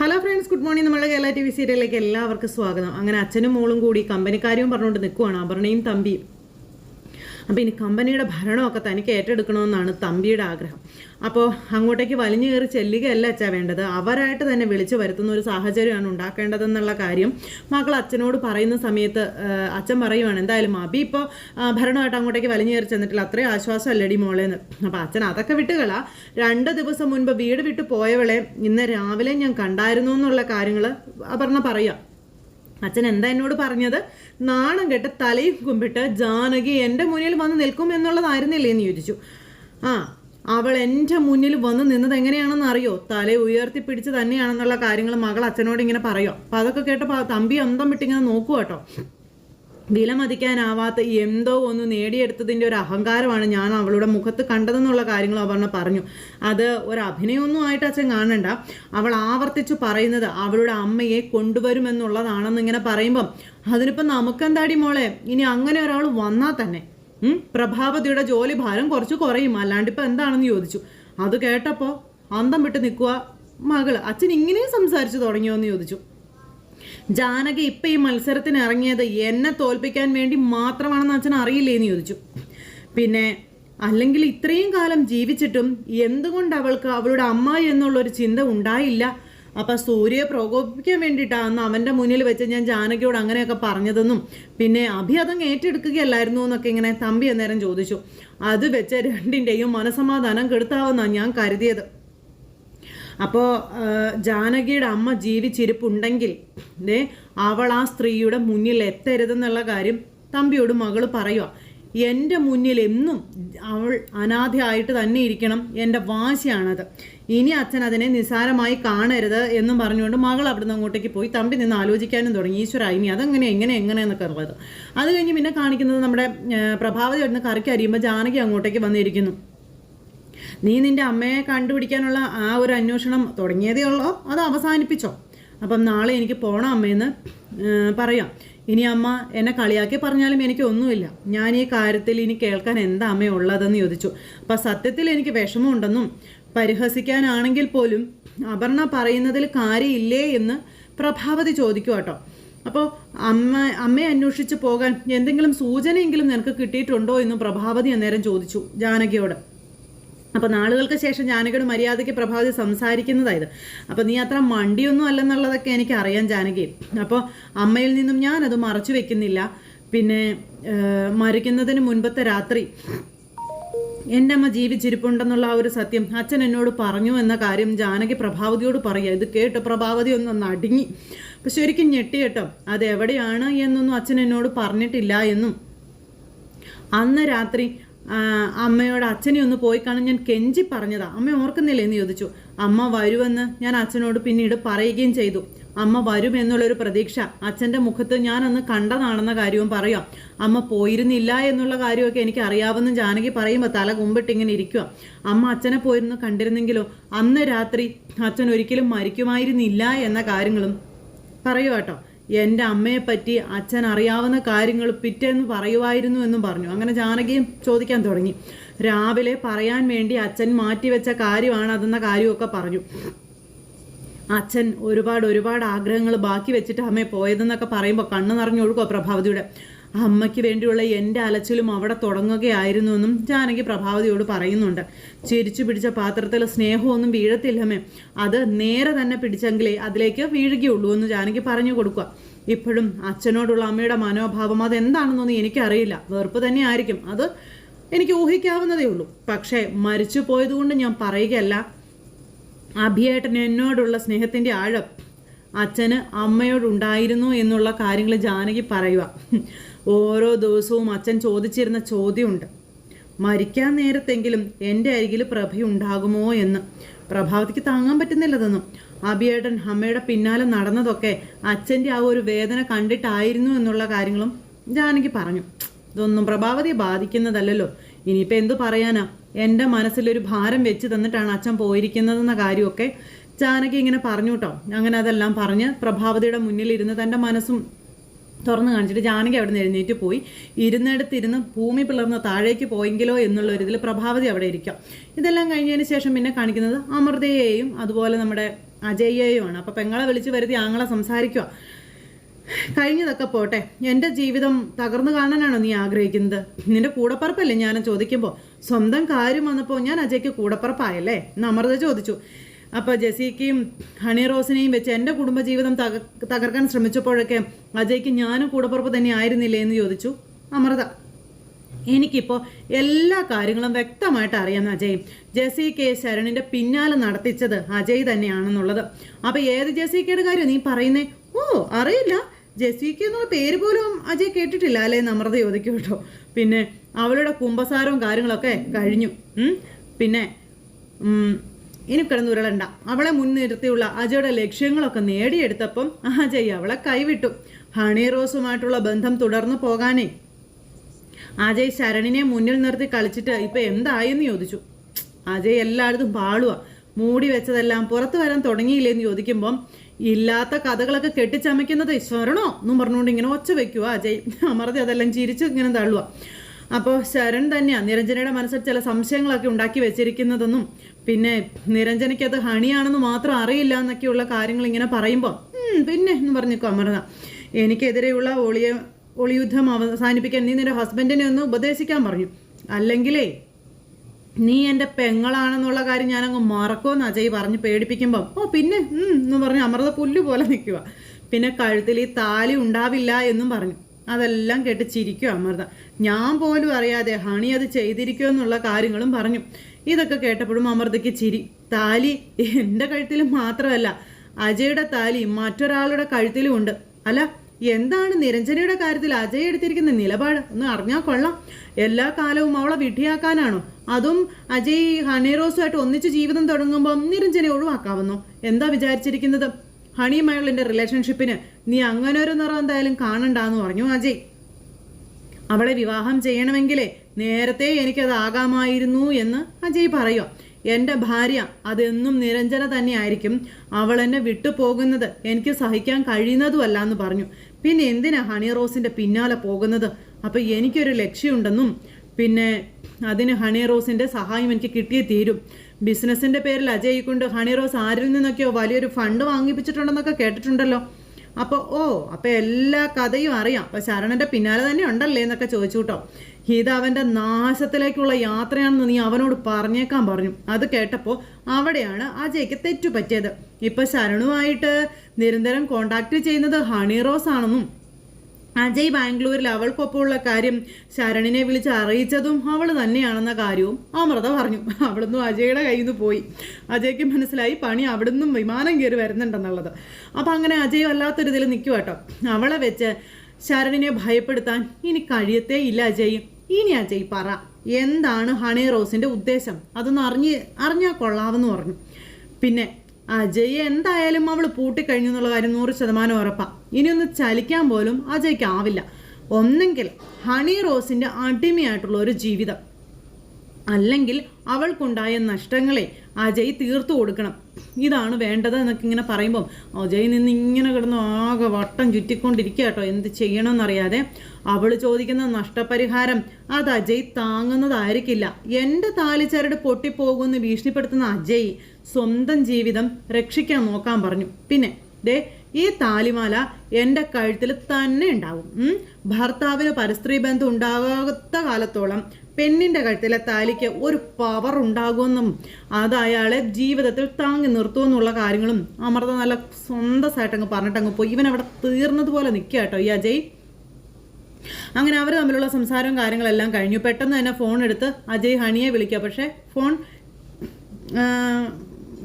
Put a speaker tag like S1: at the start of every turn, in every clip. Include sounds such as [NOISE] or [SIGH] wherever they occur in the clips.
S1: Hello friends good morning നമ്മുടെ Kerala T V സീരിയലിലേക്ക് എല്ലാവർക്കും സ്വാഗതം. അങ്ങനെ അച്ഛനും മോളും കൂടി കമ്പനിക്കാരും പറഞ്ഞുകൊണ്ട് നിൽക്കുവാണ് അപർണയും തമ്പിയും. അപ്പോൾ ഇനി കമ്പനിയുടെ ഭരണമൊക്കെ തനിക്ക് ഏറ്റെടുക്കണമെന്നാണ് തമ്പിയുടെ ആഗ്രഹം. അപ്പോൾ അങ്ങോട്ടേക്ക് വലിഞ്ഞു കയറി ചെല്ലുകയല്ല അച്ഛാ വേണ്ടത്. അവരായിട്ട് തന്നെ വിളിച്ചു വരുത്തുന്ന ഒരു സാഹചര്യമാണ് ഉണ്ടാക്കേണ്ടതെന്നുള്ള കാര്യം മക്കൾ അച്ഛനോട് പറയുന്ന സമയത്ത് അച്ഛൻ പറയുവാണ് എന്തായാലും അബി ഇപ്പോൾ ഭരണമായിട്ട് അങ്ങോട്ടേക്ക് വലിഞ്ഞു കയറി ചെന്നിട്ടില്ല. അത്രയും ആശ്വാസം അല്ലടി മോളേന്ന് അപ്പോൾ അച്ഛൻ അതൊക്കെ വിട്ടുകള. രണ്ട് ദിവസം മുൻപ് വീട് വിട്ടു പോയവളെ ഇന്ന് രാവിലെ ഞാൻ കണ്ടായിരുന്നു എന്നുള്ള കാര്യങ്ങൾ അപർണ പറയാം അച്ഛൻ എന്താ എന്നോട് പറഞ്ഞത്? നാണം കെട്ട് തലയും കുമ്പിട്ട് ജാനകി എന്റെ മുന്നിൽ വന്ന് നിൽക്കും എന്നുള്ളതായിരുന്നില്ലേ എന്ന് ചോദിച്ചു. ആ അവൾ എന്റെ മുന്നിൽ വന്ന് നിന്നത് എങ്ങനെയാണെന്ന് അറിയോ? തല ഉയർത്തി പിടിച്ച് തന്നെയാണെന്നുള്ള കാര്യങ്ങൾ മകൾ അച്ഛനോട് ഇങ്ങനെ പറയോ. അപ്പം അതൊക്കെ കേട്ടപ്പോൾ തമ്പി അന്തം വിട്ടിങ്ങനെ നോക്കുക കേട്ടോ വിലമതിക്കാനാവാത്ത എന്തോ ഒന്ന് നേടിയെടുത്തതിന്റെ ഒരു അഹങ്കാരമാണ് ഞാൻ അവളുടെ മുഖത്ത് കണ്ടതെന്നുള്ള കാര്യങ്ങൾ അപർണ പറഞ്ഞു. അത് ഒരു അഭിനയമൊന്നും ആയിട്ട് അച്ഛൻ കാണണ്ട. അവൾ ആവർത്തിച്ചു പറയുന്നത് അവളുടെ അമ്മയെ കൊണ്ടുവരുമെന്നുള്ളതാണെന്ന് ഇങ്ങനെ പറയുമ്പം അതിനിപ്പം നമുക്കെന്താടി മോളെ? ഇനി അങ്ങനെ ഒരാൾ വന്നാൽ തന്നെ പ്രഭാവതിയുടെ ജോലി ഭാരം കുറച്ച് കുറയും. അല്ലാണ്ട് ഇപ്പം എന്താണെന്ന് ചോദിച്ചു. അത് കേട്ടപ്പോൾ അന്തം വിട്ട് നിൽക്കുക മകൾ. അച്ഛൻ ഇങ്ങനെയും സംസാരിച്ചു തുടങ്ങിയോ എന്ന് ചോദിച്ചു. ജാനകി ഇപ്പം ഈ മത്സരത്തിന് ഇറങ്ങിയത് എന്നെ തോൽപ്പിക്കാൻ വേണ്ടി മാത്രമാണെന്ന് അച്ഛൻ അറിയില്ലേ എന്ന് ചോദിച്ചു. പിന്നെ അല്ലെങ്കിൽ ഇത്രയും കാലം ജീവിച്ചിട്ടും എന്തുകൊണ്ട് അവൾക്ക് അവളുടെ അമ്മ എന്നുള്ളൊരു ചിന്ത ഉണ്ടായില്ല? അപ്പം സൂര്യയെ പ്രകോപിപ്പിക്കാൻ വേണ്ടിയിട്ടാണ് അവന്റെ മുന്നിൽ വെച്ച് ഞാൻ ജാനകിയോട് അങ്ങനെയൊക്കെ പറഞ്ഞതെന്നും പിന്നെ അഭി അതങ്ങ് ഏറ്റെടുക്കുകയല്ലായിരുന്നു എന്നൊക്കെ ഇങ്ങനെ തമ്പി അന്നേരം ചോദിച്ചു. അത് വെച്ച് രണ്ടിന്റെയും മനസമാധാനം കെടുത്താവുന്നാണ് ഞാൻ കരുതിയത്. അപ്പോൾ ജാനകിയുടെ അമ്മ ജീവിച്ചിരിപ്പുണ്ടെങ്കിൽ ദേ അവൾ ആ സ്ത്രീയുടെ മുന്നിൽ എത്തരുതെന്നുള്ള കാര്യം തമ്പിയോട് മകൾ പറയുക എന്റെ മുന്നിൽ എന്നും അവൾ അനാഥയായിട്ട് തന്നെ ഇരിക്കണം. എന്റെ വാശിയാണത്. ഇനി അച്ഛൻ അതിനെ നിസാരമായി കാണരുത് എന്നും പറഞ്ഞുകൊണ്ട് മകൾ അവിടുന്ന് അങ്ങോട്ടേക്ക് പോയി. തമ്പി നിന്ന് ആലോചിക്കാനും തുടങ്ങി. ഈശ്വര ഇനി അതെങ്ങനെ എങ്ങനെ എങ്ങനെ എന്നൊക്കെ ഉള്ളത് അത് കഴിഞ്ഞ് പിന്നെ കാണിക്കുന്നത് നമ്മുടെ പ്രഭാവതി അവിടുന്ന് കറിക്ക് അരിയുമ്പോൾ ജാനകി അങ്ങോട്ടേക്ക് വന്നിരിക്കുന്നു. നീ നിന്റെ അമ്മയെ കണ്ടുപിടിക്കാനുള്ള ആ ഒരു അന്വേഷണം തുടങ്ങിയതേ ഉള്ളോ? അത് അവസാനിപ്പിച്ചോ? അപ്പം നാളെ എനിക്ക് പോകണം അമ്മയെന്ന് പറയാം. ഇനി അമ്മ എന്നെ കളിയാക്കി പറഞ്ഞാലും എനിക്ക് ഒന്നുമില്ല. ഞാൻ ഈ കാര്യത്തിൽ ഇനി കേൾക്കാൻ എന്താ അമ്മ ഉള്ളതെന്ന് ചോദിച്ചു. അപ്പം സത്യത്തിൽ എനിക്ക് വിഷമമുണ്ടെന്നും പരിഹസിക്കാനാണെങ്കിൽ പോലും അപർണ പറയുന്നതിൽ കാര്യമില്ലേ എന്ന് പ്രഭാവതി ചോദിക്കുക കേട്ടോ അപ്പോൾ അമ്മ അമ്മയെ അന്വേഷിച്ച് പോകാൻ എന്തെങ്കിലും സൂചനയെങ്കിലും നിനക്ക് കിട്ടിയിട്ടുണ്ടോ എന്നും പ്രഭാവതി അന്നേരം ചോദിച്ചു ജാനകിയോട്. അപ്പോൾ നാളുകൾക്ക് ശേഷം ജാനകിയോട് മര്യാദയ്ക്ക് പ്രഭാതി സംസാരിക്കുന്നതായത്. അപ്പോൾ നീ അത്ര മണ്ടിയൊന്നും അല്ലെന്നുള്ളതൊക്കെ എനിക്ക് അറിയാം ജാനകി. അപ്പോൾ അമ്മയിൽ നിന്നും ഞാൻ അത് മറച്ചു വെക്കുന്നില്ല. പിന്നെ മരിക്കുന്നതിന് മുൻപത്തെ രാത്രി എന്റെ അമ്മ ജീവിച്ചിരിപ്പുണ്ടെന്നുള്ള ആ ഒരു സത്യം അച്ഛൻ എന്നോട് പറഞ്ഞു എന്ന കാര്യം ജാനകി പ്രഭാവതിയോട് പറയുക. ഇത് കേട്ട് പ്രഭാവതി ഒന്ന് നടുങ്ങി. അപ്പം ശരിക്കും ഞെട്ടി കേട്ടോ. അത് എവിടെയാണ് എന്നൊന്നും അച്ഛൻ എന്നോട് പറഞ്ഞിട്ടില്ല എന്നും. അന്ന് രാത്രി അമ്മയോട് അച്ഛനെ ഒന്ന് പോയി കാണാൻ ഞാൻ കെഞ്ചി പറഞ്ഞതാ. അമ്മ ഓർക്കുന്നില്ലേ എന്ന് ചോദിച്ചു. അമ്മ വരുമെന്ന് ഞാൻ അച്ഛനോട് പിന്നീട് പറയുകയും ചെയ്തു. അമ്മ വരുമെന്നുള്ളൊരു പ്രതീക്ഷ. അച്ഛന്റെ മുഖത്ത് ഞാൻ അന്ന് കണ്ടതാണെന്ന കാര്യവും പറയാം. അമ്മ പോയിരുന്നില്ല എന്നുള്ള കാര്യമൊക്കെ എനിക്ക് അറിയാവുന്ന ജാനകി പറയുമ്പോൾ തല കുമ്പിട്ട് ഇങ്ങനെ ഇരിക്കുക അമ്മ അച്ഛനെ പോയിരുന്നു കണ്ടിരുന്നെങ്കിലോ അന്ന് രാത്രി അച്ഛൻ ഒരിക്കലും മരിക്കുമായിരുന്നില്ല എന്ന കാര്യങ്ങളും പറയുക കേട്ടോ. എന്റെ അമ്മയെ പറ്റി അച്ഛൻ അറിയാവുന്ന കാര്യങ്ങൾ പിറ്റേന്ന് പറയുമായിരുന്നു എന്നും പറഞ്ഞു. അങ്ങനെ ജാനകിയും ചോദിക്കാൻ തുടങ്ങി. രാവിലെ പറയാൻ വേണ്ടി അച്ഛൻ മാറ്റിവെച്ച കാര്യമാണ് അതെന്ന കാര്യമൊക്കെ പറഞ്ഞു. അച്ഛൻ ഒരുപാട് ഒരുപാട് ആഗ്രഹങ്ങൾ ബാക്കി വെച്ചിട്ട് അമ്മയെ പോയതെന്നൊക്കെ പറയുമ്പോൾ കണ്ണ് നിറഞ്ഞൊഴുക്കോ പ്രഭാവതിയുടെ. അമ്മയ്ക്ക് വേണ്ടിയുള്ള എന്റെ അലച്ചിലും അവിടെ തുടങ്ങുകയായിരുന്നു എന്നും ജാനകി പ്രഭാവതിയോട് പറയുന്നുണ്ട്. ചിരിച്ചു പിടിച്ച പാത്രത്തിൽ സ്നേഹമൊന്നും വീഴത്തില്ലമ്മേ അത് നേരെ തന്നെ പിടിച്ചെങ്കിലേ അതിലേക്ക് വീഴുകയുള്ളൂ എന്ന് ജാനകി പറഞ്ഞു കൊടുക്കുക. ഇപ്പോഴും അച്ഛനോടുള്ള അമ്മയുടെ മനോഭാവം അതെന്താണെന്നൊന്നും എനിക്കറിയില്ല. വെറുപ്പ് തന്നെ ആയിരിക്കും അത് എനിക്ക് ഊഹിക്കാവുന്നതേ ഉള്ളൂ. പക്ഷേ മരിച്ചു പോയതുകൊണ്ട് ഞാൻ പറയുകയല്ല. അഭിയേട്ടൻ എന്നോടുള്ള സ്നേഹത്തിന്റെ ആഴം അച്ഛന് അമ്മയോടുണ്ടായിരുന്നു എന്നുള്ള കാര്യങ്ങൾ ജാനകി പറയുക. ഓരോ ദിവസവും അച്ഛൻ ചോദിച്ചിരുന്ന ചോദ്യമുണ്ട്. മരിക്കാൻ നേരത്തെങ്കിലും എന്റെ അരികിൽ പ്രഭയുണ്ടാകുമോ എന്ന്. പ്രഭാവതിക്ക് താങ്ങാൻ പറ്റുന്നില്ലതെന്നും അഭിയേട്ടൻ അമ്മയുടെ പിന്നാലെ നടന്നതൊക്കെ അച്ഛന്റെ ആ ഒരു വേദന കണ്ടിട്ടായിരുന്നു എന്നുള്ള കാര്യങ്ങളും ജാനകി പറഞ്ഞു. ഇതൊന്നും പ്രഭാവതിയെ ബാധിക്കുന്നതല്ലല്ലോ. ഇനിയിപ്പോൾ എന്തു പറയാനാ? എന്റെ മനസ്സിലൊരു ഭാരം വെച്ച് തന്നിട്ടാണ് അച്ഛൻ പോയിരിക്കുന്നതെന്ന കാര്യമൊക്കെ ജാനകി ഇങ്ങനെ പറഞ്ഞു കേട്ടോ അങ്ങനെ അതെല്ലാം പറഞ്ഞ് പ്രഭാവതിയുടെ മുന്നിലിരുന്ന് തന്റെ മനസ്സും തുറന്നു കാണിച്ചിട്ട് ജാനകി അവിടെ നിന്ന് എഴുന്നേറ്റ് പോയി. ഇരുന്നിടത്തിരുന്ന് ഭൂമി പിളർന്ന് താഴേക്ക് പോയെങ്കിലോ എന്നുള്ള ഒരു ഇതിൽ പ്രഭാവതി അവിടെ ഇരിക്കാം. ഇതെല്ലാം കഴിഞ്ഞതിന് ശേഷം പിന്നെ കാണിക്കുന്നത് അമൃതയെയും അതുപോലെ നമ്മുടെ അജയ്യയുമാണ്. അപ്പോൾ പെങ്ങളെ വിളിച്ച് വരുത്തി ആങ്ങളെ സംസാരിക്കുക കഴിഞ്ഞതൊക്കെ പോട്ടെ. എന്റെ ജീവിതം തകർന്നു കാണാനാണോ നീ ആഗ്രഹിക്കുന്നത്? നിന്റെ കൂടപ്പറപ്പല്ലേ ഞാൻ ചോദിക്കുമ്പോൾ സ്വന്തം കാര്യം വന്നപ്പോൾ ഞാൻ അജയ്ക്ക് കൂടപ്പറപ്പായല്ലേ? എന്ന് അമൃത ചോദിച്ചു. അപ്പോൾ ജെസിക്കയും ഹണി റോസിനെയും വെച്ച് എന്റെ കുടുംബജീവിതം തക തകർക്കാൻ ശ്രമിച്ചപ്പോഴൊക്കെ അജയ്ക്ക് ഞാനും കൂടപ്പുറപ്പ് തന്നെ ആയിരുന്നില്ലേ എന്ന് ചോദിച്ചു അമൃത. എനിക്കിപ്പോൾ എല്ലാ കാര്യങ്ങളും വ്യക്തമായിട്ട് അറിയാം അജയ്. ജെസി കെ ശരണിന്റെ പിന്നാലെ നടത്തിച്ചത് അജയ് തന്നെയാണെന്നുള്ളത്. അപ്പോൾ ഏത് ജെസിക്കയുടെ കാര്യം നീ പറയുന്നേ? ഓ അറിയില്ല. ജെസിക്ക എന്നുള്ള പേര് പോലും അജയ് കേട്ടിട്ടില്ല അല്ലേ അമൃത ചോദിക്കും കേട്ടോ. പിന്നെ അവളുടെ കുമ്പസാരവും കാര്യങ്ങളൊക്കെ കഴിഞ്ഞു. പിന്നെ ഇനി കിടന്ന് ഉരുളണ്ട അവളെ മുൻനിർത്തിയുള്ള അജയുടെ ലക്ഷ്യങ്ങളൊക്കെ നേടിയെടുത്തപ്പം അജയ് അവളെ കൈവിട്ടു. ഹണി റോസുമായിട്ടുള്ള ബന്ധം തുടർന്നു പോകാനേ. അജയ് ശരണിനെ മുന്നിൽ നിർത്തി കളിച്ചിട്ട് ഇപ്പൊ എന്തായെന്ന് ചോദിച്ചു. അജയ് എല്ലായിടത്തും പാളുക മൂടി വെച്ചതെല്ലാം പുറത്തു വരാൻ തുടങ്ങിയില്ലേന്ന് ചോദിക്കുമ്പം ഇല്ലാത്ത കഥകളൊക്കെ കെട്ടിച്ചമയ്ക്കുന്നത് സ്വരണോ എന്നും പറഞ്ഞുകൊണ്ട് ഇങ്ങനെ ഒച്ച വെക്കുക അജയ്. അമർത്തി അതെല്ലാം ചിരിച്ചു ഇങ്ങനെ തള്ളുക അപ്പോൾ ശരൺ തന്നെയാണ് നിരഞ്ജനയുടെ മനസ്സിൽ ചില സംശയങ്ങളൊക്കെ ഉണ്ടാക്കി വെച്ചിരിക്കുന്നതെന്നും പിന്നെ നിരഞ്ജനയ്ക്ക് അത് ഹണിയാണെന്ന് മാത്രം അറിയില്ല എന്നൊക്കെയുള്ള കാര്യങ്ങൾ ഇങ്ങനെ പറയുമ്പോൾ "ഉം, പിന്നെ എന്ന് പറഞ്ഞു അമൃത എനിക്കെതിരെയുള്ള ഒളിയ ഒളിയുദ്ധം അവസാനിപ്പിക്കാൻ നീ നിന്റെ ഹസ്ബൻഡിനെ ഒന്ന് ഉപദേശിക്കാൻ പറഞ്ഞു അല്ലെങ്കിലേ നീ എന്റെ പെങ്ങളാണെന്നുള്ള കാര്യം ഞാനങ്ങ് മറക്കുമെന്ന് അജയ് പറഞ്ഞ് പേടിപ്പിക്കുമ്പോൾ ഓ പിന്നെ എന്ന് പറഞ്ഞ് അമൃത പുല്ല് പോലെ നിൽക്കുക പിന്നെ കഴുത്തിൽ ഈ താലി ഉണ്ടാവില്ല എന്നും പറഞ്ഞു. അതെല്ലാം കേട്ട് ചിരിക്കും അമൃത. ഞാൻ പോലും അറിയാതെ ഹണി അത് ചെയ്തിരിക്കുമോ എന്നുള്ള കാര്യങ്ങളും പറഞ്ഞു. ഇതൊക്കെ കേട്ടപ്പോഴും അമൃതയ്ക്ക് ചിരി. താലി എന്റെ കഴുത്തിൽ മാത്രമല്ല അജയുടെ താലി മറ്റൊരാളുടെ കഴുത്തിലും ഉണ്ട്. അല്ല എന്താണ് നിരഞ്ജനയുടെ കാര്യത്തിൽ അജയ് എടുത്തിരിക്കുന്ന നിലപാട്? ഒന്ന് അറിഞ്ഞാൽ കൊള്ളാം. എല്ലാ കാലവും അവളെ വിഡ്ഢിയാക്കാനാണോ? അതും അജയ് ഹണിറോസുമായിട്ട് ഒന്നിച്ച് ജീവിതം തുടങ്ങുമ്പോൾ നിരഞ്ജനെ ഒഴിവാക്കാവുന്നോ? എന്താ വിചാരിച്ചിരിക്കുന്നത്? ഹണിയുമായുള്ള എന്റെ റിലേഷൻഷിപ്പിന് നീ അങ്ങനെ ഒരു നിറം എന്തായാലും കാണണ്ടാന്ന് പറഞ്ഞു അജയ്. അവളെ വിവാഹം ചെയ്യണമെങ്കിലേ നേരത്തെ എനിക്കതാകാമായിരുന്നു എന്ന് അജയ് പറയുക എന്റെ ഭാര്യ അതെന്നും നിരഞ്ജന തന്നെയായിരിക്കും അവൾ എന്നെ വിട്ടുപോകുന്നത്. എനിക്ക് സഹിക്കാൻ കഴിയുന്നതുമല്ല എന്ന് പറഞ്ഞു. പിന്നെ എന്തിനാ ഹണി റോസിന്റെ പിന്നാലെ പോകുന്നത്? അപ്പം എനിക്കൊരു ലക്ഷ്യമുണ്ടെന്നും പിന്നെ അതിന് ഹണി റോസിന്റെ സഹായം എനിക്ക് കിട്ടിയേ തീരും. ബിസിനസ്സിന്റെ പേരിൽ അജയ് കൊണ്ട് ഹണി റോസ് ആരിൽ നിന്നൊക്കെയോ വലിയൊരു ഫണ്ട് വാങ്ങിപ്പിച്ചിട്ടുണ്ടെന്നൊക്കെ കേട്ടിട്ടുണ്ടല്ലോ. അപ്പോൾ ഓ അപ്പോൾ എല്ലാ കഥയും അറിയാം. അപ്പോൾ ശരണന്റെ പിന്നാലെ തന്നെ ഉണ്ടല്ലേ എന്നൊക്കെ ചോദിച്ചു കേട്ടോ ഇത് നാശത്തിലേക്കുള്ള യാത്രയാണെന്ന് നീ അവനോട് പറഞ്ഞേക്കാൻ പറഞ്ഞു. അത് കേട്ടപ്പോൾ അവിടെയാണ് അജയ്ക്ക് തെറ്റുപറ്റിയത്. പറ്റിയത് ഇപ്പം ശരണുമായിട്ട് നിരന്തരം കോണ്ടാക്ട് ചെയ്യുന്നത് ഹണി റോസ് ആണെന്നും അജയ് ബാംഗ്ലൂരിൽ അവൾക്കൊപ്പമുള്ള കാര്യം ശരണിനെ വിളിച്ച് അറിയിച്ചതും അവൾ തന്നെയാണെന്ന കാര്യവും അമൃത പറഞ്ഞു. അവിടുന്ന് അജയുടെ കയ്യിൽ നിന്ന് പോയി. അജയ്ക്ക് മനസ്സിലായി പണി അവിടുന്ന് വിമാനം കയറി വരുന്നുണ്ടെന്നുള്ളത്. അപ്പം അങ്ങനെ അജയ് വല്ലാത്തൊരു ഇതിൽ നിൽക്കുക കേട്ടോ. അവളെ വെച്ച് ശരണിനെ ഭയപ്പെടുത്താൻ ഇനി കഴിയത്തേ ഇല്ല അജയ്. ഇനി അജയ് പറ. എന്താണ് ഹണി റോസിന്റെ ഉദ്ദേശം? അതൊന്ന് അറിഞ്ഞ് അറിഞ്ഞാൽ കൊള്ളാമെന്ന് പറഞ്ഞു. പിന്നെ അജയ് എന്തായാലും അവൾ പൂട്ടിക്കഴിഞ്ഞു എന്നുള്ള കാര്യം നൂറ് ശതമാനം ഉറപ്പാ. ഇനിയൊന്ന് ചലിക്കാൻ പോലും അജയ്ക്ക് ആവില്ല ഒന്നെങ്കിൽ ഹണി റോസിന്റെ അടിമയായിട്ടുള്ള ഒരു ജീവിതം. അല്ലെങ്കിൽ അവൾക്കുണ്ടായ നഷ്ടങ്ങളെ അജയ് തീർത്തു കൊടുക്കണം. ഇതാണ് വേണ്ടത് എന്നൊക്കെ ഇങ്ങനെ പറയുമ്പം അജയ് നിന്ന് ഇങ്ങനെ കിടന്ന് ആകെ വട്ടം ചുറ്റിക്കൊണ്ടിരിക്കുക കേട്ടോ. എന്ത് ചെയ്യണമെന്നറിയാതെ അവൾ ചോദിക്കുന്ന നഷ്ടപരിഹാരം അത് അജയ് താങ്ങുന്നതായിരിക്കില്ല. എന്റെ താലിച്ചരട് പൊട്ടിപ്പോകുമെന്ന് ഭീഷണിപ്പെടുത്തുന്ന അജയ് സ്വന്തം ജീവിതം രക്ഷിക്കാൻ നോക്കാൻ പറഞ്ഞു. പിന്നെ ദേ ഈ താലിമാല എന്റെ കഴുത്തിൽ തന്നെ ഉണ്ടാവും. ഭർത്താവിന് പരസ്ത്രീ ബന്ധം ഉണ്ടാകാത്ത കാലത്തോളം പെണ്ണിന്റെ കഴുത്തിലെ താലിക്ക് ഒരു പവർ ഉണ്ടാകുമെന്നും അത് അയാളെ ജീവിതത്തിൽ താങ്ങി നിർത്തുമെന്നുള്ള കാര്യങ്ങളും അമൃത നല്ല സ്വന്തമായിട്ട് അങ്ങ് പറഞ്ഞിട്ട് അങ്ങ് പോയി. ഇവൻ അവിടെ തീർന്നതുപോലെ നിൽക്കുക കേട്ടോ ഈ അജയ്. അങ്ങനെ അവർ തമ്മിലുള്ള സംസാരവും കാര്യങ്ങളെല്ലാം കഴിഞ്ഞു. പെട്ടെന്ന് തന്നെ ഫോൺ എടുത്ത് അജയ് ഹണിയെ വിളിക്കുക. പക്ഷേ ഫോൺ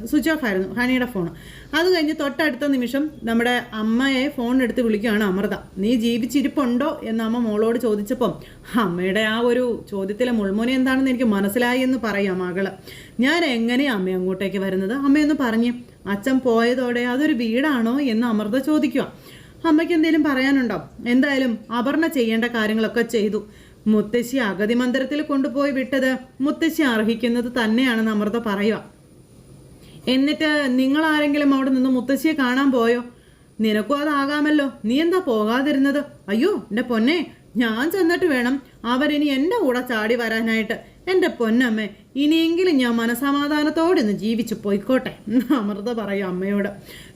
S1: സ്വിച്ച് ഓഫ് ആയിരുന്നു ഹണിയുടെ ഫോൺ അത് കഴിഞ്ഞ് തൊട്ടടുത്ത നിമിഷം നമ്മുടെ അമ്മയെ ഫോൺ എടുത്ത് വിളിക്കുകയാണ് അമൃത. നീ ജീവിച്ചിരിപ്പുണ്ടോ? എന്ന് അമ്മ മോളോട് ചോദിച്ചപ്പം അമ്മയുടെ ആ ഒരു ചോദ്യത്തിലെ മുൾമുന എന്താണെന്ന് എനിക്ക് മനസ്സിലായി എന്ന് പറയാം മകൾ. ഞാൻ എങ്ങനെയാ അമ്മ അങ്ങോട്ടേക്ക് വരുന്നത്? അമ്മയൊന്ന് പറഞ്ഞു അച്ഛൻ പോയതോടെ അതൊരു വീടാണോ? എന്ന് അമൃത ചോദിക്കുക. അമ്മയ്ക്ക് എന്തെങ്കിലും പറയാനുണ്ടോ? എന്തായാലും അപർണ ചെയ്യേണ്ട കാര്യങ്ങളൊക്കെ ചെയ്തു. മുത്തശ്ശി അഗതി മന്ദിരത്തിൽ കൊണ്ടുപോയി വിട്ടത് മുത്തശ്ശി അർഹിക്കുന്നത് തന്നെയാണെന്ന് അമൃത പറയുക. എന്നിട്ട് നിങ്ങൾ ആരെങ്കിലും അവിടെ നിന്ന് മുത്തശ്ശിയെ കാണാൻ പോയോ? നിനക്കും അതാകാമല്ലോ. നീ എന്താ പോകാതിരുന്നത്? അയ്യോ എന്റെ പൊന്നെ ഞാൻ ചെന്നിട്ട് വേണം അവരിനി എന്റെ കൂടെ ചാടി വരാനായിട്ട്. എന്റെ പൊന്നമ്മേ ഇനിയെങ്കിലും ഞാൻ മനസമാധാനത്തോടെ ഒന്ന് ജീവിച്ചു പോയിക്കോട്ടെ. അമൃത പറയും അമ്മയോട്.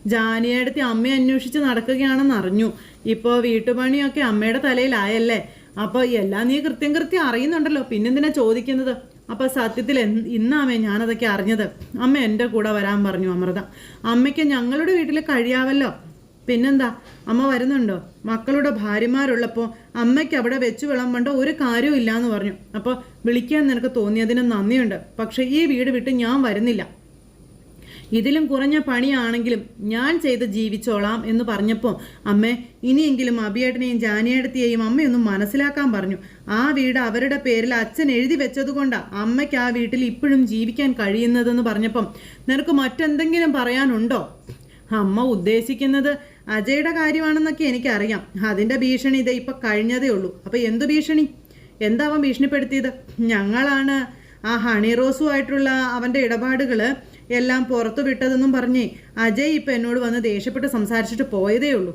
S1: ജാനിയടുത്ത് അമ്മയെ അന്വേഷിച്ച് നടക്കുകയാണെന്ന് അറിഞ്ഞു. ഇപ്പോൾ വീട്ടുപണിയൊക്കെ അമ്മയുടെ തലയിലായല്ലേ? അപ്പോൾ എല്ലാം നീ കൃത്യം കൃത്യം അറിയുന്നുണ്ടല്ലോ. പിന്നെന്തിനാ ചോദിക്കുന്നത്? അപ്പോൾ സത്യത്തിൽ എന്ന് ഇന്നാമേ ഞാനതൊക്കെ അറിഞ്ഞത്. അമ്മ എന്റെ കൂടെ വരാൻ പറഞ്ഞു അമൃത. അമ്മയ്ക്ക് ഞങ്ങളുടെ വീട്ടിൽ കഴിയാവല്ലോ. പിന്നെന്താ? അമ്മ വരുന്നുണ്ടോ? മക്കളുടെ ഭാര്യമാരുള്ളപ്പോൾ അമ്മയ്ക്ക് അവിടെ വെച്ച് വിളമ്പണ്ട ഒരു കാര്യവും ഇല്ലാന്ന് പറഞ്ഞു. അപ്പോൾ വിളിക്കാൻ നിനക്ക് തോന്നിയതിന് നന്ദിയുണ്ട്. പക്ഷെ ഈ വീട് വിട്ട് ഞാൻ വരുന്നില്ല. ഇതിലും കുറഞ്ഞ പണിയാണെങ്കിലും ഞാൻ ചെയ്ത് ജീവിച്ചോളാം എന്ന് പറഞ്ഞപ്പോൾ അമ്മേ ഇനിയെങ്കിലും അബിയേട്ടനെയും ജാനിയേടത്തിയെയും അമ്മയൊന്നും മനസ്സിലാക്കാൻ പറഞ്ഞു. ആ വീട് അവരുടെ പേരിൽ അച്ഛൻ എഴുതി വെച്ചതുകൊണ്ടാണ് അമ്മയ്ക്ക് ആ വീട്ടിൽ ഇപ്പോഴും ജീവിക്കാൻ കഴിയുന്നതെന്ന് പറഞ്ഞപ്പം നിനക്ക് മറ്റെന്തെങ്കിലും പറയാനുണ്ടോ? അമ്മ ഉദ്ദേശിക്കുന്നത് അജയുടെ കാര്യമാണെന്നൊക്കെ എനിക്കറിയാം. അതിന്റെ ഭീഷണി ഇതേ ഇപ്പൊ കഴിഞ്ഞതേ ഉള്ളൂ. അപ്പൊ എന്തു ഭീഷണി? എന്താ അവൻ ഭീഷണിപ്പെടുത്തിയത്? ഞങ്ങളാണ് ആ ഹണി റോസുമായിട്ടുള്ള അവന്റെ ഇടപാടുകൾ എല്ലാം പുറത്തു വിട്ടതെന്നും പറഞ്ഞ് അജയ് ഇപ്പൊ എന്നോട് വന്ന് ദേഷ്യപ്പെട്ട് സംസാരിച്ചിട്ട് പോയതേ ഉള്ളൂ.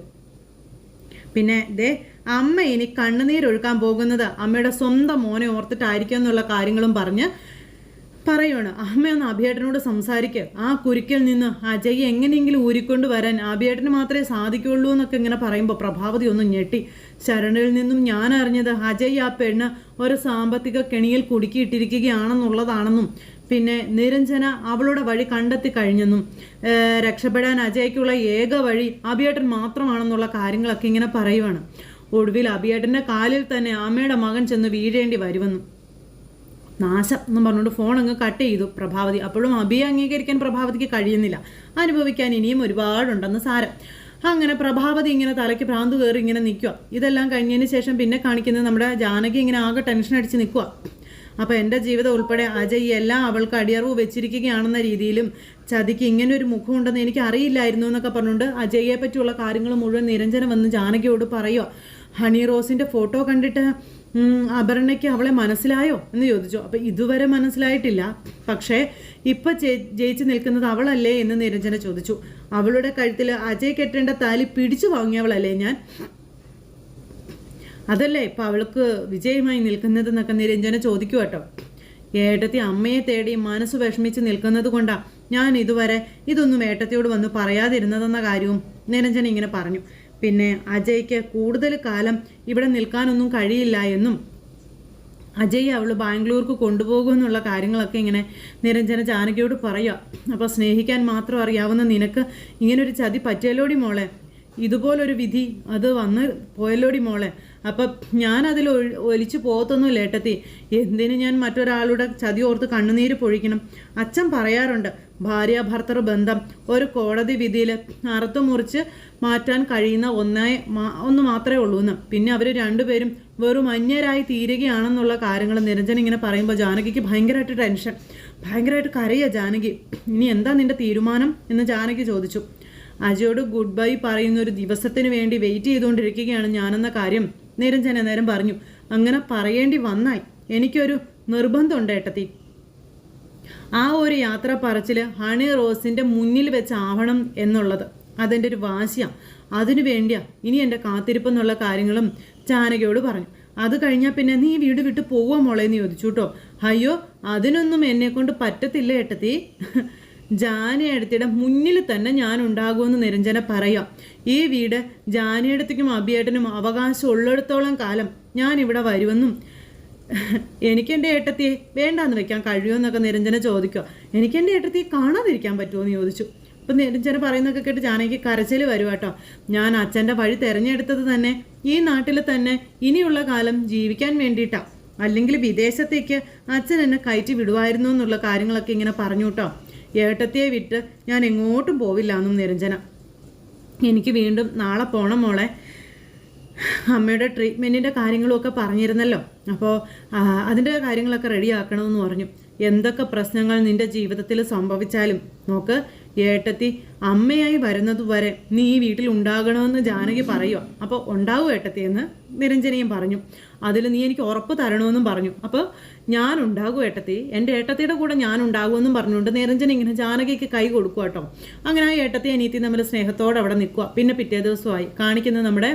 S1: പിന്നെ ദേ അമ്മ ഇനി കണ്ണുനീരൊഴുക്കാൻ പോകുന്നത് അമ്മയുടെ സ്വന്തം മോനെ ഓർത്തിട്ടായിരിക്കും എന്നുള്ള കാര്യങ്ങളും പറഞ്ഞ് പറയുവാണ് അമ്മയൊന്ന് അഭിയേട്ടനോട് സംസാരിക്കുക ആ കുരുക്കിൽ നിന്ന് അജയ് എങ്ങനെയെങ്കിലും ഊരിക്കൊണ്ട് വരാൻ അഭിയേട്ടന് മാത്രമേ സാധിക്കുള്ളൂ എന്നൊക്കെ ഇങ്ങനെ പറയുമ്പോൾ പ്രഭാവതി ഒന്ന് ഞെട്ടി. ശരണിൽ നിന്നും ഞാൻ അറിഞ്ഞത് അജയ് ആ പെണ്ണ് ഒരു സാമ്പത്തിക കെണിയിൽ കുടുക്കിയിട്ടിരിക്കുകയാണെന്നുള്ളതാണെന്നും പിന്നെ നിരഞ്ജന അവളുടെ വഴി കണ്ടെത്തി കഴിഞ്ഞെന്നും രക്ഷപ്പെടാൻ അജയ്ക്കുള്ള ഏക വഴി അഭിയേട്ടൻ മാത്രമാണെന്നുള്ള കാര്യങ്ങളൊക്കെ ഇങ്ങനെ പറയുവാണ്. ഒടുവിൽ അഭിയേട്ടന്റെ കാലിൽ തന്നെ അമ്മയുടെ മകൻ ചെന്ന് വീഴേണ്ടി വരുമെന്നും. നാശം എന്നും പറഞ്ഞുകൊണ്ട് ഫോൺ അങ്ങ് കട്ട് ചെയ്തു പ്രഭാവതി. അപ്പോഴും അഭിയെ അംഗീകരിക്കാൻ പ്രഭാവതിക്ക് കഴിയുന്നില്ല. അനുഭവിക്കാൻ ഇനിയും ഒരുപാടുണ്ടെന്ന് സാരം. അങ്ങനെ പ്രഭാവതി ഇങ്ങനെ തലയ്ക്ക് ഭ്രാന്ത് കയറി ഇങ്ങനെ നിൽക്കുക ഇതെല്ലാം കഴിഞ്ഞതിന് ശേഷം പിന്നെ കാണിക്കുന്നത് നമ്മുടെ ജാനകി ഇങ്ങനെ ആകെ ടെൻഷൻ അടിച്ച് നിൽക്കുക അപ്പോൾ എന്റെ ജീവിതം ഉൾപ്പെടെ അജയ് എല്ലാം അവൾക്ക് അടിയറവ് വെച്ചിരിക്കുകയാണെന്ന രീതിയിലും ചതിക്ക് ഇങ്ങനെ ഒരു മുഖമുണ്ടെന്ന് എനിക്ക് അറിയില്ലായിരുന്നു എന്നൊക്കെ പറഞ്ഞുകൊണ്ട് അജയ്യെ പറ്റിയുള്ള കാര്യങ്ങൾ മുഴുവൻ നിരഞ്ജനം വന്ന് ജാനകിയോട് പറയുമോ ഹണി റോസിന്റെ ഫോട്ടോ കണ്ടിട്ട് അപർണയ്ക്ക് അവളെ മനസ്സിലായോ? എന്ന് ചോദിച്ചു. അപ്പോൾ ഇതുവരെ മനസ്സിലായിട്ടില്ല. പക്ഷേ ഇപ്പൊ ജയി- ജയിച്ചു നിൽക്കുന്നത് അവളല്ലേ എന്ന് നിരഞ്ജന ചോദിച്ചു. അവളുടെ കഴുത്തിൽ അജയ് കെട്ടേണ്ട താലി പിടിച്ചു വാങ്ങിയവളല്ലേ ഞാൻ? അതല്ലേ ഇപ്പൊ അവൾക്ക് വിജയമായി നിൽക്കുന്നത് എന്നൊക്കെ നിരഞ്ജന ചോദിക്കൂ കേട്ടോ. ഏട്ടത്തി അമ്മയെ തേടി മനസ്സ് വിഷമിച്ച് നിൽക്കുന്നത് കൊണ്ടാ ഞാൻ ഇതുവരെ ഇതൊന്നും ഏട്ടത്തിയോട് വന്ന് പറയാതിരുന്നതെന്ന കാര്യവും നിരഞ്ജന ഇങ്ങനെ പറഞ്ഞു. പിന്നെ അജയ്ക്ക് കൂടുതൽ കാലം ഇവിടെ നിൽക്കാനൊന്നും കഴിയില്ല എന്നും അജയ് അവൾ ബാംഗ്ലൂർക്ക് കൊണ്ടുപോകുമെന്നുള്ള കാര്യങ്ങളൊക്കെ ഇങ്ങനെ നിരഞ്ജന ജാനകിയോട് പറയുക അപ്പോൾ സ്നേഹിക്കാൻ മാത്രം അറിയാവുന്ന നിനക്ക് ഇങ്ങനൊരു ചതി പറ്റിയല്ലോടി മോളെ? ഇതുപോലൊരു വിധി അത് വന്ന് പോയല്ലോടി മോളെ? അപ്പം അതിൽ ഒലിച്ചു പോകത്തൊന്നുമില്ല ഏട്ടത്തി. എന്തിന് ഞാൻ മറ്റൊരാളുടെ ചതി ഓർത്ത് കണ്ണുനീര് പൊഴിക്കണം? അച്ഛൻ പറയാറുണ്ട് ഭാര്യ ഭർത്തർ ബന്ധം ഒരു കോടതി വിധിയിൽ അറുത്തു മുറിച്ച് മാറ്റാൻ കഴിയുന്ന ഒന്നായി ഒന്ന് മാത്രമേ ഉള്ളൂ എന്ന്. പിന്നെ അവർ രണ്ടുപേരും വെറും അന്യരായി തീരുകയാണെന്നുള്ള കാര്യങ്ങൾ നിരഞ്ജൻ ഇങ്ങനെ പറയുമ്പോൾ ജാനകിക്ക് ഭയങ്കരമായിട്ട് ടെൻഷൻ. ഭയങ്കരമായിട്ട് കരയുക ജാനകി. ഇനി എന്താ നിന്റെ തീരുമാനം? എന്ന് ജാനകി ചോദിച്ചു. അജയോട് ഗുഡ് ബൈ പറയുന്ന ഒരു ദിവസത്തിന് വേണ്ടി വെയിറ്റ് ചെയ്തുകൊണ്ടിരിക്കുകയാണ് ഞാനെന്ന കാര്യം നിരഞ്ജന നേരം പറഞ്ഞു അങ്ങനെ പറയേണ്ടി വന്നായി. എനിക്കൊരു നിർബന്ധമുണ്ട് ഏട്ടത്തി. ആ ഒരു യാത്ര പറച്ചിൽ ഹണി റോസിന്റെ മുന്നിൽ വെച്ചാവണം എന്നുള്ളത് അതെന്റെ ഒരു വാശിയാണ് അതിനു വേണ്ടിയാ ഇനി എന്റെ കാത്തിരിപ്പ് എന്നുള്ള കാര്യങ്ങളും ചാനകയോട് പറഞ്ഞു. അത് കഴിഞ്ഞാൽ പിന്നെ നീ വീട് വിട്ട് പോവാ മോളെ എന്ന് ചോദിച്ചു കേട്ടോ. അയ്യോ അതിനൊന്നും എന്നെ കൊണ്ട് പറ്റത്തില്ല ഏട്ടത്തി. ജാനയടുത്തിയുടെ മുന്നിൽ തന്നെ ഞാൻ ഉണ്ടാകുമെന്ന് നിരഞ്ജന പറയാം. ഈ വീട് ജാനയടുത്തേക്കും അഭിയേട്ടനും അവകാശം ഉള്ളിടത്തോളം കാലം ഞാൻ ഇവിടെ വരുമെന്നും എനിക്ക് എന്റെ ഏട്ടത്തിയെ വേണ്ടാന്ന് വെക്കാൻ കഴിയുമെന്നൊക്കെ നിരഞ്ജന ചോദിക്കുക. എനിക്ക് എന്റെ ഏട്ടത്തിയെ കാണാതിരിക്കാൻ പറ്റുമോ എന്ന് ചോദിച്ചു. അപ്പം നിരഞ്ജന പറയുന്നതൊക്കെ കേട്ട് ജാനകി കരച്ചിൽ വരുവാട്ടോ ഞാൻ അച്ഛന്റെ വഴി തിരഞ്ഞെടുത്തത് തന്നെ ഈ നാട്ടിൽ തന്നെ ഇനിയുള്ള കാലം ജീവിക്കാൻ വേണ്ടിയിട്ടാണ് അല്ലെങ്കിൽ വിദേശത്തേക്ക് അച്ഛൻ എന്നെ കയറ്റി വിടുമായിരുന്നു എന്നുള്ള കാര്യങ്ങളൊക്കെ ഇങ്ങനെ പറഞ്ഞു കേട്ടോ. ഏട്ടത്തിയെ വിട്ട് ഞാൻ എങ്ങോട്ടും പോവില്ല എന്നും നിരഞ്ജന. എനിക്ക് വീണ്ടും നാളെ പോണം മോളെ. അമ്മയുടെ ട്രീറ്റ്മെന്റിന്റെ കാര്യങ്ങളുമൊക്കെ പറഞ്ഞിരുന്നല്ലോ. അപ്പോൾ അതിന്റെ കാര്യങ്ങളൊക്കെ റെഡിയാക്കണമെന്ന് പറഞ്ഞു. എന്തൊക്കെ പ്രശ്നങ്ങൾ നിന്റെ ജീവിതത്തിൽ സംഭവിച്ചാലും? നോക്ക് ഏട്ടത്തി അമ്മയായി വരുന്നത് വരെ നീ ഈ വീട്ടിൽ ഉണ്ടാകണമെന്ന് ജാനകി പറയുക അപ്പോൾ ഉണ്ടാവും ഏട്ടത്തി എന്ന് നിരഞ്ജനയും പറഞ്ഞു. അതിൽ നീ എനിക്ക് ഉറപ്പ് തരണമെന്നും പറഞ്ഞു. അപ്പോൾ ഞാൻ ഉണ്ടാകും ഏട്ടത്തി. എന്റെ ഏട്ടത്തിയുടെ കൂടെ ഞാൻ ഉണ്ടാകുമെന്നും പറഞ്ഞുകൊണ്ട് നിരഞ്ജന ഇങ്ങനെ ജാനകിക്ക് കൈ കൊടുക്കുക കേട്ടോ അങ്ങനെ ആ ഏട്ടത്തി അനീത്തി നമ്മൾ സ്നേഹത്തോടെ അവിടെ നിൽക്കുക പിന്നെ പിറ്റേ ദിവസമായി. കാണിക്കുന്നത് നമ്മുടെ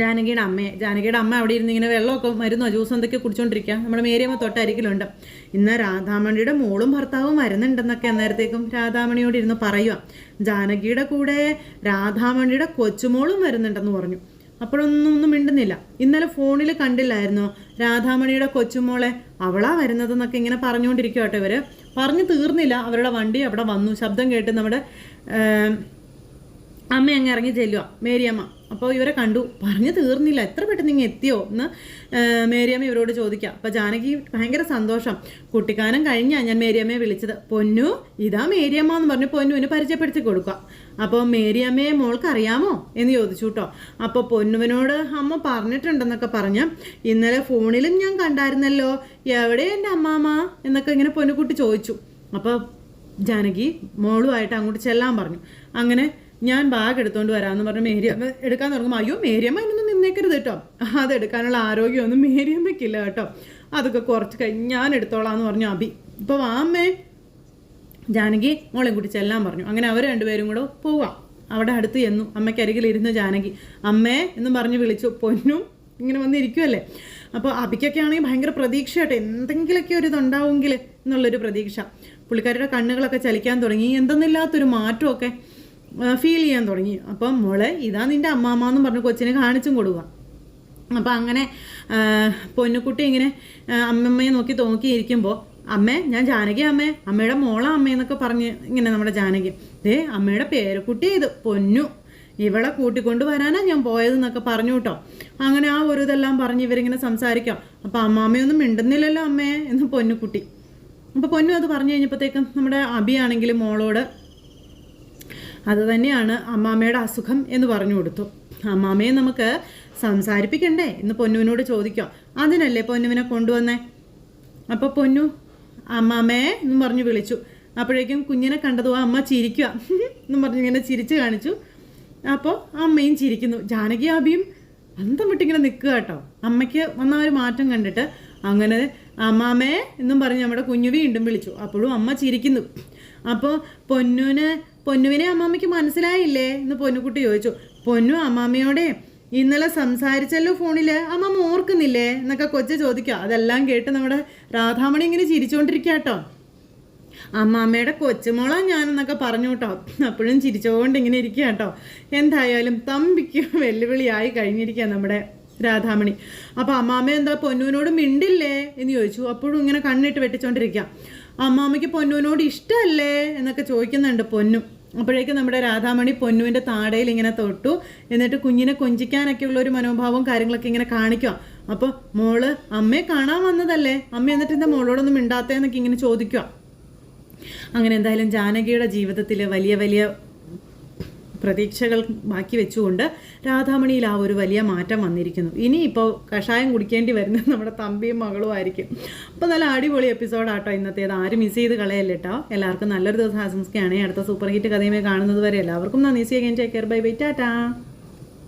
S1: ജാനകിയുടെ അമ്മയെ. ജാനകിയുടെ അമ്മ അവിടെ ഇരുന്ന് ഇങ്ങനെ വെള്ളമൊക്കെ മരുന്നോ ജ്യൂസ് എന്തൊക്കെ കുടിച്ചോണ്ടിരിക്കുക നമ്മുടെ മേരിയമ്മ തൊട്ടരികിലുണ്ട്. ഇന്ന് രാധാമണിയുടെ മോളും ഭർത്താവും വരുന്നുണ്ടെന്നൊക്കെ അന്നേരത്തേക്കും രാധാമണിയോട് ഇരുന്ന് പറയുക ജാനകിയുടെ കൂടെ രാധാമണിയുടെ കൊച്ചുമോളും വരുന്നുണ്ടെന്ന് പറഞ്ഞു. അപ്പോഴൊന്നും ഒന്നും മിണ്ടുന്നില്ല. ഇന്നലെ ഫോണിൽ കണ്ടില്ലായിരുന്നോ? രാധാമണിയുടെ കൊച്ചുമോളെ അവളാ വരുന്നതെന്നൊക്കെ ഇങ്ങനെ പറഞ്ഞുകൊണ്ടിരിക്കുക കേട്ടോ ഇവർ. പറഞ്ഞു തീർന്നില്ല. അവരുടെ വണ്ടി അവിടെ വന്നു. ശബ്ദം കേട്ട് നമ്മുടെ അമ്മ അങ്ങ് ഇറങ്ങി ചെല്ലുക മേരിയമ്മ. അപ്പോൾ ഇവരെ കണ്ടു. പറഞ്ഞു തീർന്നില്ല. എത്ര പെട്ടെന്ന് ഇങ്ങ് എത്തിയോ? എന്ന് മേരിയമ്മ ഇവരോട് ചോദിക്കുക അപ്പോൾ ജാനകി ഭയങ്കര സന്തോഷം. കുട്ടിക്കാനം കഴിഞ്ഞാണ് ഞാൻ മേരിയമ്മയെ വിളിച്ചത്. പൊന്നു ഇതാ മേരിയമ്മ എന്ന് പറഞ്ഞു പൊന്നുവിന് പരിചയപ്പെടുത്തി കൊടുക്കുക. അപ്പോൾ മേരിയമ്മയെ മോൾക്ക് അറിയാമോ? എന്ന് ചോദിച്ചു കേട്ടോ അപ്പോൾ പൊന്നുവിനോട് അമ്മ പറഞ്ഞിട്ടുണ്ടെന്നൊക്കെ പറഞ്ഞ് ഇന്നലെ ഫോണിലും ഞാൻ കണ്ടായിരുന്നല്ലോ. എവിടെ എന്റെ അമ്മാമ്മ എന്നൊക്കെ ഇങ്ങനെ പൊന്നുകുട്ടി ചോദിച്ചു. അപ്പോൾ ജാനകി മോളുമായിട്ട് അങ്ങോട്ട് ചെല്ലാൻ പറഞ്ഞു. അങ്ങനെ ഞാൻ ബാഗ് എടുത്തോണ്ട് വരാമെന്ന് പറഞ്ഞ് മേരിയമ്മ എടുക്കാൻ തുടങ്ങുമ്പോൾ അയ്യോ മേരിയമ്മ അതിനൊന്നും നിന്നേക്കരുത് കേട്ടോ [LAUGHS] അത് എടുക്കാനുള്ള ആരോഗ്യമൊന്നും മേരിയമ്മയ്ക്കില്ല കേട്ടോ അതൊക്കെ കുറച്ച് കഴിഞ്ഞ് ഞാൻ എടുത്തോളാം എന്ന് പറഞ്ഞു അബി ഇപ്പോൾ വാമ്മേ ജാനകി മോളെ കൂട്ടി ചെല്ലാൻ പറഞ്ഞു. അങ്ങനെ അവർ രണ്ടുപേരും കൂടെ പോവാം. അവിടെ അടുത്ത് ചെന്നു. അമ്മയ്ക്ക് ഇരുന്ന് ജാനകി. അമ്മേ എന്നും പറഞ്ഞ് വിളിച്ചു. പൊന്നും ഇങ്ങനെ വന്നിരിക്കുമല്ലേ അപ്പോൾ അബിക്കൊക്കെ ആണെങ്കിൽ ഭയങ്കര പ്രതീക്ഷയായിട്ട് എന്തെങ്കിലുമൊക്കെ ഒരു ഇതുണ്ടാവുമെങ്കിൽ എന്നുള്ളൊരു പ്രതീക്ഷ. പുള്ളിക്കാരുടെ കണ്ണുകളൊക്കെ ചലിക്കാൻ തുടങ്ങി. എന്തെന്നില്ലാത്തൊരു മാറ്റമൊക്കെ ഫീൽ ചെയ്യാൻ തുടങ്ങി. അപ്പം മോളെ ഇതാ നിന്റെ അമ്മാമ്മ എന്ന് പറഞ്ഞ് കൊച്ചിനെ കാണിച്ചും കൊടുക്കുക. അപ്പം അങ്ങനെ പൊന്നുക്കുട്ടി ഇങ്ങനെ അമ്മമ്മയെ നോക്കി തോക്കിയിരിക്കുമ്പോൾ അമ്മേ ഞാൻ ജാനകി അമ്മേ അമ്മയുടെ മോള അമ്മയെന്നൊക്കെ പറഞ്ഞ് ഇങ്ങനെ നമ്മുടെ ജാനകി. ദേ അമ്മയുടെ പേരക്കുട്ടി ഇത് പൊന്നു. ഇവളെ കൂട്ടിക്കൊണ്ട് വരാനാണ് ഞാൻ പോയതെന്നൊക്കെ പറഞ്ഞു കേട്ടോ. അങ്ങനെ ആ ഒരു ഇതെല്ലാം പറഞ്ഞ് ഇവരിങ്ങനെ സംസാരിക്കാം. അപ്പം അമ്മാമ്മയൊന്നും മിണ്ടുന്നില്ലല്ലോ അമ്മേ എന്ന് പൊന്നുക്കുട്ടി അപ്പോൾ പൊന്നു അത് പറഞ്ഞു കഴിഞ്ഞപ്പോഴത്തേക്കും നമ്മുടെ അബിയാണെങ്കിൽ മോളോട് അത് തന്നെയാണ് അമ്മാമ്മയുടെ അസുഖം എന്ന് പറഞ്ഞു കൊടുത്തു. അമ്മാമ്മയെ നമുക്ക് സംസാരിപ്പിക്കണ്ടേ? എന്ന് പൊന്നുവിനോട് ചോദിക്കാം. അതിനല്ലേ പൊന്നുവിനെ കൊണ്ടുവന്നേ? അപ്പോൾ പൊന്നു അമ്മാമ്മേ എന്നും പറഞ്ഞു വിളിച്ചു. അപ്പോഴേക്കും കുഞ്ഞിനെ കണ്ടത് അമ്മ ചിരിക്കുക എന്നും പറഞ്ഞു ഇങ്ങനെ ചിരിച്ചു കാണിച്ചു. അപ്പോൾ അമ്മയും ചിരിക്കുന്നു. ജാനകി അബിയും അന്തം വിട്ടിങ്ങനെ നിൽക്കുക കേട്ടോ. അമ്മയ്ക്ക് വന്ന ഒരു മാറ്റം കണ്ടിട്ട് അങ്ങനെ അമ്മാമ്മേ എന്നും പറഞ്ഞ് നമ്മുടെ കുഞ്ഞു വീണ്ടും വിളിച്ചു. അപ്പോഴും അമ്മ ചിരിക്കുന്നു. അപ്പോൾ പൊന്നുവിന് പൊന്നുവിനെ അമ്മാമ്മയ്ക്ക് മനസ്സിലായില്ലേ? എന്ന് പൊന്നുകുട്ടി ചോദിച്ചു. പൊന്നു അമ്മാമ്മയോടെ ഇന്നലെ സംസാരിച്ചല്ലോ ഫോണിൽ അമ്മാമ്മ ഓർക്കുന്നില്ലേ? എന്നൊക്കെ കൊച്ചു ചോദിക്കുക അതെല്ലാം കേട്ട് നമ്മുടെ രാധാമണി ഇങ്ങനെ ചിരിച്ചുകൊണ്ടിരിക്കുക അമ്മാമ്മയുടെ കൊച്ചുമോളാ ഞാനെന്നൊക്കെ പറഞ്ഞു കേട്ടോ അപ്പോഴും ചിരിച്ചുകൊണ്ട് ഇങ്ങനെ ഇരിക്കുക കേട്ടോ എന്തായാലും തമ്പിക്ക് വെല്ലുവിളിയായി കഴിഞ്ഞിരിക്കുക നമ്മുടെ രാധാമണി. അപ്പോൾ അമ്മാമ്മ എന്താ പൊന്നുവിനോട് മിണ്ടില്ലേ? എന്ന് ചോദിച്ചു. അപ്പോഴും ഇങ്ങനെ കണ്ണിട്ട് വെട്ടിച്ചോണ്ടിരിക്കുക അമ്മാമ്മയ്ക്ക് പൊന്നുവിനോട് ഇഷ്ടമല്ലേ എന്നൊക്കെ ചോദിക്കുന്നുണ്ട് പൊന്നു. അപ്പോഴേക്കും നമ്മുടെ രാധാമണി പൊന്നുവിന്റെ താടയിൽ ഇങ്ങനെ തൊട്ടു. എന്നിട്ട് കുഞ്ഞിനെ കൊഞ്ചിക്കാനൊക്കെ ഉള്ള ഒരു മനോഭാവവും കാര്യങ്ങളൊക്കെ ഇങ്ങനെ കാണിക്കുക. അപ്പോൾ മോൾ അമ്മയെ കാണാൻ വന്നതല്ലേ? അമ്മ എന്നിട്ട് എന്താ മോളോടൊന്നും മിണ്ടാത്തേന്നൊക്കെ ഇങ്ങനെ ചോദിക്കുക. അങ്ങനെ എന്തായാലും ജാനകിയുടെ ജീവിതത്തിൽ വലിയ വലിയ പ്രതീക്ഷകൾ ബാക്കി വെച്ചുകൊണ്ട് രാധാമണിയിൽ ആ ഒരു വലിയ മാറ്റം വന്നിരിക്കുന്നു. ഇനി ഇപ്പോൾ കഷായം കുടിക്കേണ്ടി വരുന്നത് നമ്മുടെ തമ്പിയും മകളും ആയിരിക്കും. അപ്പോൾ നല്ല അടിപൊളി എപ്പിസോഡാട്ടോ ഇന്നത്തേത്. ആരും മിസ് ചെയ്ത് കളയല്ലേ കേട്ടോ എല്ലാവർക്കും നല്ലൊരു ദിവസം ആശംസിക്കുകയാണ്. അടുത്ത സൂപ്പർ ഹിറ്റ് കഥയുമായി കാണുന്നത് വരെ എല്ലാവർക്കും നന്ദി. See again take care bye bye tata